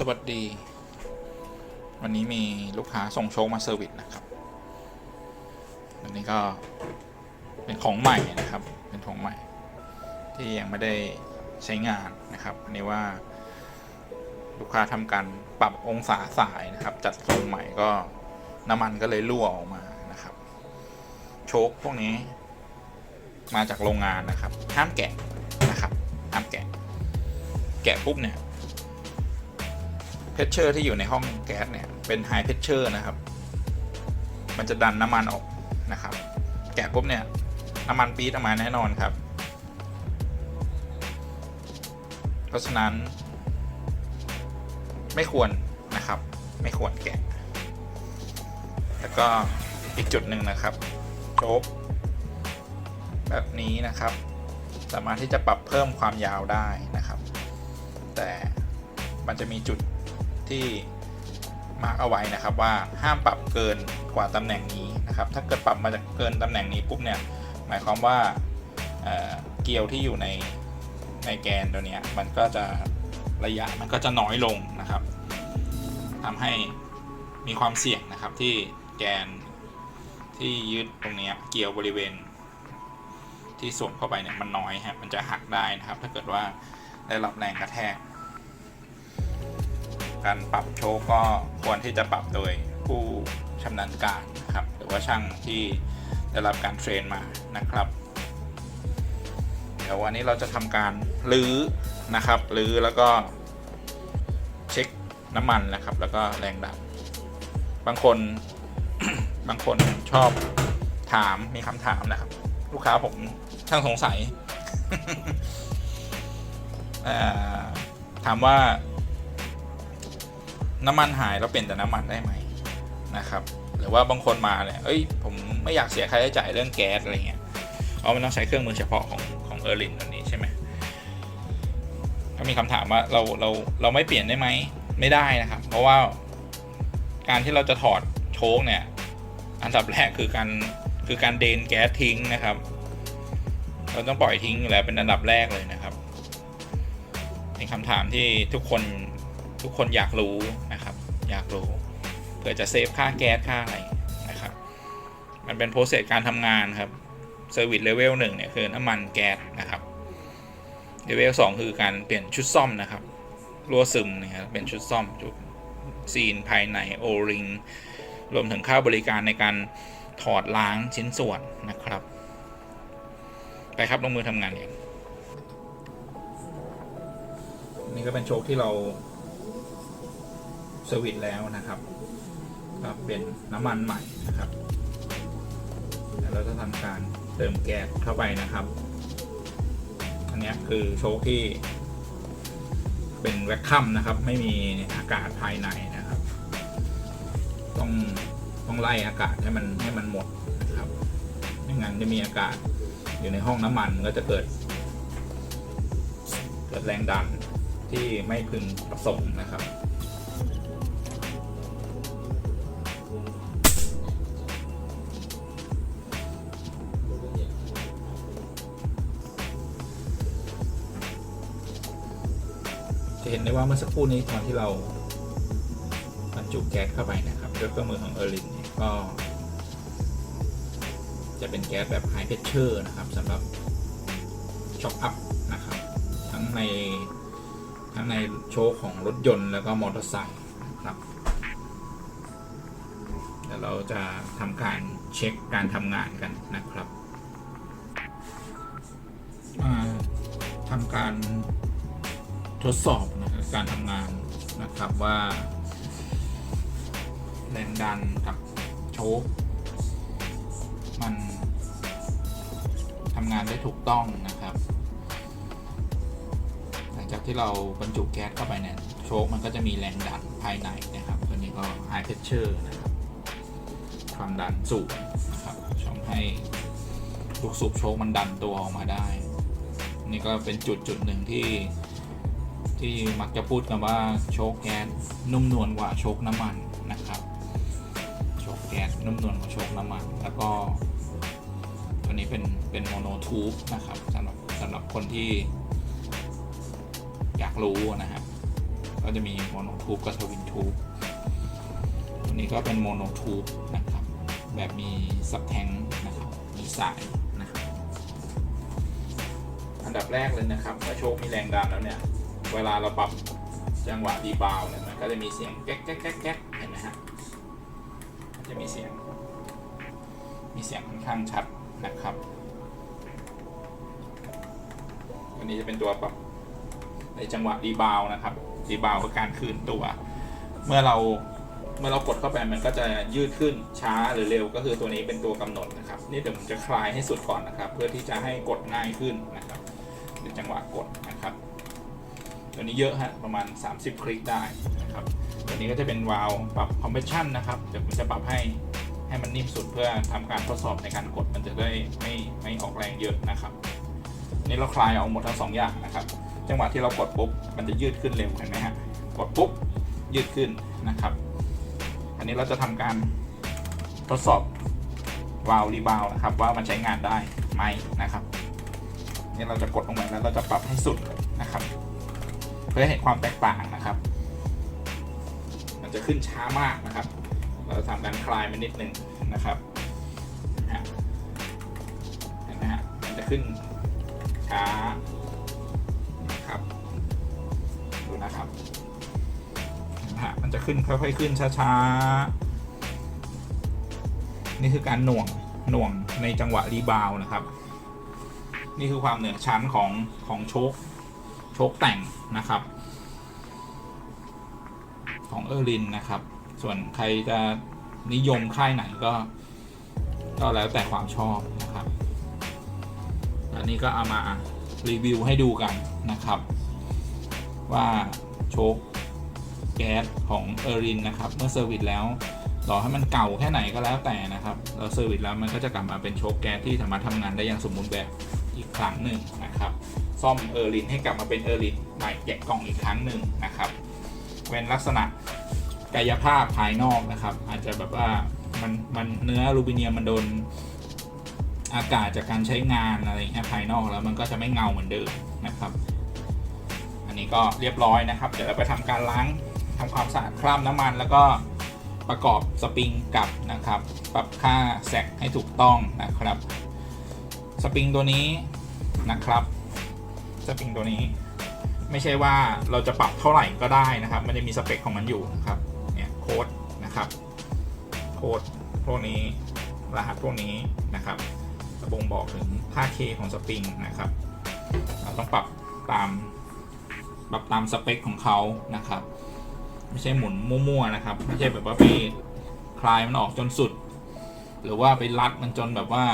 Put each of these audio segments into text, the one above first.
สวัสดี วันนี้มีลูกค้าส่งโชคมาเซอร์วิสนะครับวันนี้ก็เป็นของใหม่นะครับ เป็นของใหม่ ที่ยังไม่ได้ใช้งานนะครับ อันนี้ว่าลูกค้าทำการปรับองศาสายนะครับ จัดทรงใหม่ก็น้ำมันก็เลยรั่วออกมานะครับ โชคพวกนี้มาจากโรงงานนะครับ ห้ามแกะนะครับ ห้ามแกะ แกะปุ๊บเนี่ย เพชเชอร์ที่อยู่ในห้องแก๊สเนี่ยเป็นไฮเพชเชอร์นะครับ มันจะดันน้ำมันออกนะครับ แกะปุ๊บเนี่ยน้ำมันปี๊ดออกมาแน่นอนครับ เพราะฉะนั้น ไม่ควรนะครับ ไม่ควรแกะ แล้วก็อีกจุดหนึ่งนะครับโจ๊กแบบนี้นะครับ สามารถที่จะปรับเพิ่มความยาวได้นะครับ แต่มันจะมีจุด ที่มาร์กเอาไว้นะครับว่าห้ามปรับเกินกว่าตำแหน่งนี้นะครับ ถ้าเกิดปรับมาจากเกินตำแหน่งนี้ปุ๊บเนี่ยหมายความว่าเเกลียวที่อยู่ในในแกนตัวเนี้ยมันก็จะระยะมันก็จะน้อยลงนะครับทำให้มีความเสี่ยงนะครับที่แกนที่ยึดตรงนี้เกลียวบริเวณ ที่สวมเข้าไปเนี่ยมันน้อยฮะมันจะหักได้นะครับ ถ้าเกิดว่าได้รับแรงกระแทก การปรับโชคก็ควรที่จะปรับโดยผู้ชำนาญการนะครับ หรือว่าช่างที่ได้รับการเทรนมานะครับ เดี๋ยววันนี้เราจะทำการรื้อนะครับรื้อแล้วก็เช็คน้ำมันนะครับ แล้วก็แรงดันบางคนบางคนชอบถามมีคำถามนะครับ ลูกค้าผมช่างสงสัยถามว่า น้ำมันหายเราเปลี่ยนแต่น้ำมันได้ไหมนะครับ หรือว่าบางคนมาเนี่ยเอ้ยผมไม่อยากเสียค่าใช้จ่ายเรื่องแก๊สอะไรเงี้ยเอามันต้องใช้เครื่องมือเฉพาะของของเออร์ลินตัวนี้ใช่ไหมก็มีคำถามว่าเราเราเราไม่เปลี่ยนได้ไหมไม่ได้นะครับ เพราะว่าการที่เราจะถอดโชคเนี่ย อันดับแรกคือการคือการเดนแก๊สทิ้งนะครับ เราต้องปล่อยทิ้งอยู่แล้วเป็นอันดับแรกเลยนะครับเป็นคำถามที่ทุกคนทุกคนอยากรู้ อยากรู้เพื่อจะเซฟค่าแก๊สค่าอะไรนะครับ มันเป็นโปรเซสการทำงานครับเซอร์วิสเลเวลหนึ่งเนี่ยคือน้ำมันแก๊สนะครับเลเวลสองคือการเปลี่ยนชุดซ่อมนะครับรั่วซึมเนี่ยครับเป็นชุดซ่อมจุดซีนภายในโอริงรวมถึงค่าบริการในการถอดล้างชิ้นส่วนนะครับ ไปครับลงมือทำงานเองนี่ก็เป็นโชคที่เรา เซอร์วิสแล้วนะครับ ก็เป็นน้ำมันใหม่นะครับแล้วเราจะทำการเติมแก๊สเข้าไปนะครับ อันนี้คือโชคที่ เป็นแวคคัมนะครับ ไม่มีอากาศภายในนะครับ ต้องต้องไล่อากาศให้มันให้มันหมดนะครับไม่งั้นจะมีอากาศอยู่ในห้องน้ำมันก็จะเกิด เกิดแรงดันที่ไม่พึงประสงค์นะครับ จะเห็นได้ว่าเมื่อสักครู่นี้ตอนที่เราบรรจุแก๊สเข้าไปนะครับด้วยเครื่องมือของเออร์ลินเนี่ยก็ จะเป็นแก๊สแบบไฮเพชเชอร์นะครับสำหรับช็อคอัพนะครับ ทั้งในทั้งในโชว์ของรถยนต์แล้วก็มอเตอร์ไซค์นะครับเดี๋ยวเราจะทำการเช็คการทำงานกันนะครับมาทำการ ทดสอบนะการทำงานนะครับว่า แรงดันกับโชคมันทำงานได้ถูกต้องนะครับ หลังจากที่เราบรรจุแก๊สเข้าไปเนี่ยโชคมันก็จะมีแรงดันภายในนะครับตัวนี้ก็ high pressure นะครับ ความดันสูงนะครับทำให้ลูกสูบโชคมันดันตัวออกมาได้ นี่ก็เป็นจุดจุดหนึ่งที่ ที่มักจะพูดกันว่าโชคแก๊สนุ่มนวลกว่าโชคน้ำมันนะครับ โชคแก๊สนุ่มนวลกว่าโชคน้ำมัน แล้วก็ ตัวนี้เป็นเป็นโมโนทูบนะครับสำหรับสำหรับคนที่ อยากรู้นะครับก็ก็จะมีโมโนทูบกับทวินทูบตัวนี้ก็เป็นโมโนทูบนะครับ แบบมีซับแทงนะครับมีสายนะครับอันดับแรกเลยนะครับเมื่อโชคมีแรงดันแล้วเนี่ย เวลาเราปรับจังหวะดีบาวเนี่ยมันก็จะมีเสียงแก๊กแก๊กแก๊กแก๊กเห็นไหมฮะมันจะมีเสียง มีเสียงค่อนข้างชัดนะครับอันนี้จะเป็นตัวปรับในจังหวะดีบาวนะครับดีบาวคือการคืนตัว เมื่อเราเมื่อเรากดเข้าไปมันก็จะยืดขึ้นช้าหรือเร็วก็คือตัวนี้เป็นตัวกำหนดนะครับ นี่เดี๋ยวผมจะคลายให้สุดก่อนนะครับ เพื่อที่จะให้กดง่ายขึ้นนะครับในจังหวะกดนะครับ ตัวนี้เยอะฮะประมาณ 30 คลิกได้นะครับตัวนี้ก็จะเป็นวาล์วปรับคอมเพรสชันนะครับเดี๋ยวผมจะปรับให้ให้มันนิ่มสุดเพื่อทำการทดสอบในการกดมันจะได้ไม่ไม่ออกแรงเยอะนะครับ นี่เราคลายเอาหมดทั้งสองอย่างนะครับ จังหวะที่เรากดปุ๊บมันจะยืดขึ้นเร็วเห็นไหมฮะกดปุ๊บยืดขึ้นนะครับ อันนี้เราจะทำการทดสอบวาล์วรีบาวนะครับ ว่ามันใช้งานได้ไหมนะครับนี่เราจะกดลงไปแล้วเราจะปรับให้สุดนะครับ พื่อให้เห็นความแตกต่างนะครับ มันจะขึ้นช้ามากนะครับ เราทำการคลายมันนิดนึงนะครับนะฮะเห็นไหมฮะมันจะขึ้นช้านะครับดูนะครับนไหมฮะมันจะขึ้นค่อยๆขึ้นช้าๆ นี่คือการหน่วงหน่วงในจังหวะรีบาวน์นะครับ นี่คือความเหนือชั้นของของโชค โชคแต่งนะครับ ของเออรินนะครับ ส่วนใครจะนิยมค่ายไหนก็ ก็แล้วแต่ความชอบนะครับอันนี้ก็เอามารีวิวให้ดูกันนะครับ ว่าโชคแก๊สของเออรินนะครับ เมื่อเซอร์วิสแล้วต่อให้มันเก่าแค่ไหนก็แล้วแต่นะครับ เราเซอร์วิสแล้วมันก็จะกลับมาเป็นโชคแก๊สที่สามารถทำงานได้อย่างสมบูรณ์แบบอีกครั้งหนึ่งนะครับ ซ่อมเออร์ลินให้กลับมาเป็นเออร์ลินใหม่แกะกล่องอีกครั้งหนึ่งนะครับเป็นลักษณะกายภาพภายนอกนะครับ อาจจะแบบว่ามันมันเนื้ออลูมิเนียมมันโดนอากาศจากการใช้งานอะไรเงี้ยภายนอกแล้วมันก็จะไม่เงาเหมือนเดิมนะครับ อันนี้ก็เรียบร้อยนะครับ เดี๋ยวเราไปทำการล้างทำความสะอาดคราบน้ำมัน แล้วก็ประกอบสปริงกลับนะครับ ปรับค่าแสกให้ถูกต้องนะครับ สปริงตัวนี้นะครับ สปริงตัวนี้ ไม่ใช่ว่าเราจะปรับเท่าไหร่ก็ได้นะครับ มันจะมีสเปคของมันอยู่นะครับเนี่ยโค้ดนะครับโค้ดพวกนี้รหัสพวกนี้นะครับจะบ่งบอกถึงค่า K ของสปริงนะครับ เราต้องปรับตามปรับตามสเปคของเขานะครับ ไม่ใช่หมุนมั่วๆนะครับ ไม่ใช่แบบว่าไปคลายมันออกจนสุด หรือว่าไปรัดมันจนแบบว่า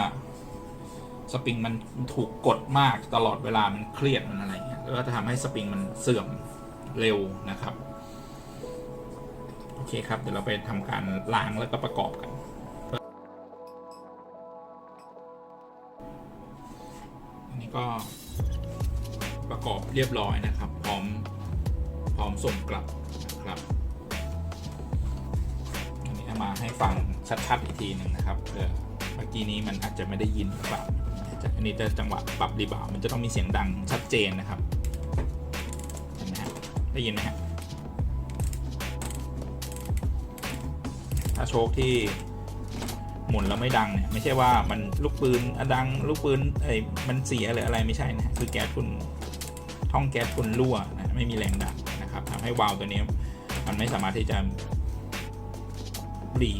สปริงมันถูกกดมากตลอดเวลามันเครียดมันอะไรเงี้ยแล้วก็จะทำให้สปริงมันเสื่อมเร็วนะครับ โอเคครับ เดี๋ยวเราไปทำการล้างแล้วก็ประกอบกัน อันนี้ก็ประกอบเรียบร้อยนะครับ พร้อมพร้อมส่งกลับนะครับอันนี้เอามาให้ฟังชัดๆอีกทีหนึ่งนะครับเพื่อเมื่อกี้นี้มันอาจจะไม่ได้ยินหรือเปล่า อันนี้จะจังหวะปรับรีบาวมันจะต้องมีเสียงดังชัดเจนนะครับเห็นไหมฮะได้ยินไหมฮะถ้าโชคที่หมุนแล้วไม่ดังเนี่ยไม่ใช่ว่ามันลูกปืนอะดังลูกปืนไอ้มันเสียหรืออะไรไม่ใช่นะฮะคือแก๊สคุณท่องแก๊สคุณรั่วนะไม่มีแรงดันนะครับทำให้วาล์วตัวนี้ มันไม่สามารถที่จะรี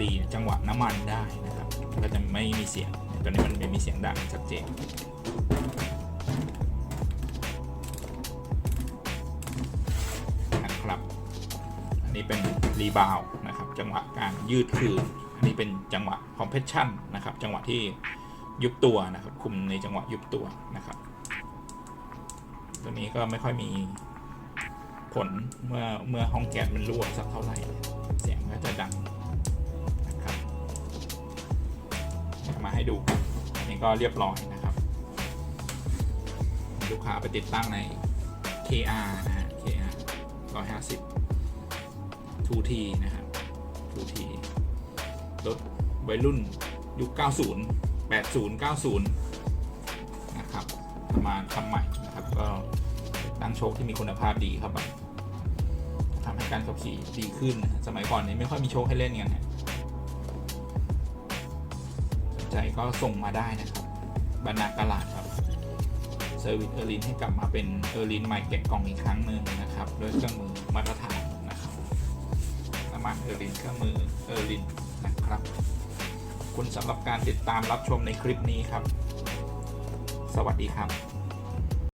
รีจังหวะน้ำมันได้นะครับ ก็จะไม่มีเสียงตัวนี้มันไม่มีเสียงดังชัดเจนนะครับ อันนี้เป็นรีบาวนะครับ จังหวะการยืดคืน อันนี้เป็นจังหวะคอมเพรสชันนะครับ จังหวะที่ยุบตัวนะครับ คุมในจังหวะยุบตัวนะครับ ตัวนี้ก็ไม่ค่อยมีผลเมื่อเมื่อห้องแก๊สมันรั่วสักเท่าไหร่ เสียงก็จะดัง มาให้ดูกันอันนี้ก็เรียบร้อยนะครับ ลูกค้าไปติดตั้งใน KR นะฮะ KR 150 2T นะครับ 2T รถวัยรุ่นยุค 90 80 90 นะครับประมาณทำใหม่นะครับ ก็ตั้งโชคที่มีคุณภาพดีครับแบบการขับขี่ดีขึ้นนะสมัยก่อนนี้ไม่ค่อยมีโชคให้เล่นกันฮะ ใจก็ส่งมาได้นะครับบรรณากาลาดครับเซอร์วิสเออร์ลินให้กลับมาเป็นเออร์ลินใหม่แกะกล่องอีกครั้งหนึ่งนะครับด้วยเครื่องมือมาตรฐานนะครับน้ำมันเออร์ลินเครื่องมือเออร์ลินนะครับคุณสำหรับการติดตามรับชมในคลิปนี้ครับ สวัสดีครับ